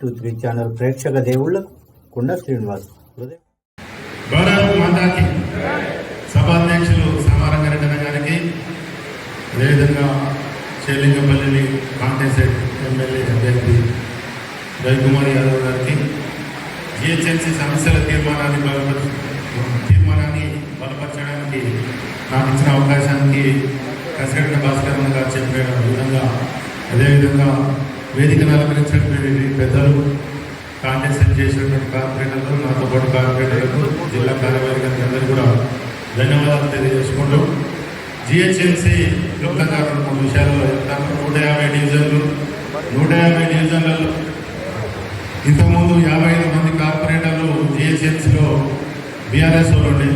Three channel ప్రేక్షక దేవుళ్ళకు కుండ శ్రీనివాస్ భారత్ మాతాకి సభాధ్యక్షులు సమారంగారెడ్డి గారికి అదేవిధంగా చేలింగపల్లిని కాంగ్రెస్ ఎమ్మెల్యే అభ్యర్థి రవికుమార్ యాదవ్ గారికి జిహెచ్ఎంసీ సమస్యల తీర్మానాన్ని బలపర తీర్మానాన్ని బలపరచడానికి నాకు ఇచ్చిన అవకాశానికి కసిరెడ్డి భాస్కర్ గారు చెప్పిన విధంగా అదేవిధంగా వేదికను అలంకరించినటువంటి పెద్దలు కాంటెస్ట్ చేసినటువంటి కార్పొరేటర్లు నాతో పాటు కార్పొరేటర్లకు జిల్లా కార్యవర్గ అందరూ కూడా ధన్యవాదాలు తెలియజేసుకుంటూ జిహెచ్ఎంసీ క్లుప్తంగా రెండు మూడు విషయాల్లో చెప్తాను. నూట యాభై డివిజన్లు నూట యాభై డివిజన్లలో ఇంతకుముందు యాభై ఐదు మంది కార్పొరేటర్లు జిహెచ్ఎంసీలో బీఆర్ఎస్ వాళ్ళు ఉండే.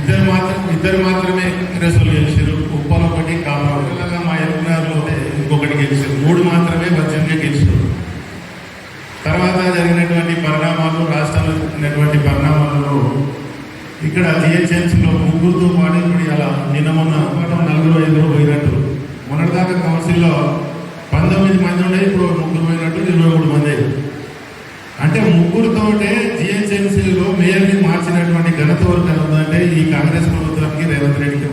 ఇద్దరు మాత్రం ఇద్దరు మాత్రమే కాంగ్రెస్ వాళ్ళు గెలిచారు ఉప్పలు ఒకటి కాపాడు తర్వాత జరిగినటువంటి పరిణామాలు రాష్ట్రంలో జరిగినటువంటి పరిణామాలలో ఇక్కడ జిహెచ్ఎంసీలో ముగ్గురుతో పాటు ఇప్పుడు ఇలా నిన్న మొన్న పాటు నలుగురు ఐదుగురు పోయినట్టు. మొన్నటిదాకా కౌన్సిల్లో పంతొమ్మిది మంది ఉండే ఇప్పుడు ముగ్గురు పోయినట్టు ఇరవై మూడు మంది. అంటే ముగ్గురుతోటే జిహెచ్ఎంసీలో మేయర్ని మార్చినటువంటి ఘనత వరకు ఉందంటే ఈ కాంగ్రెస్ ప్రభుత్వానికి రేవంత్ రెడ్డికి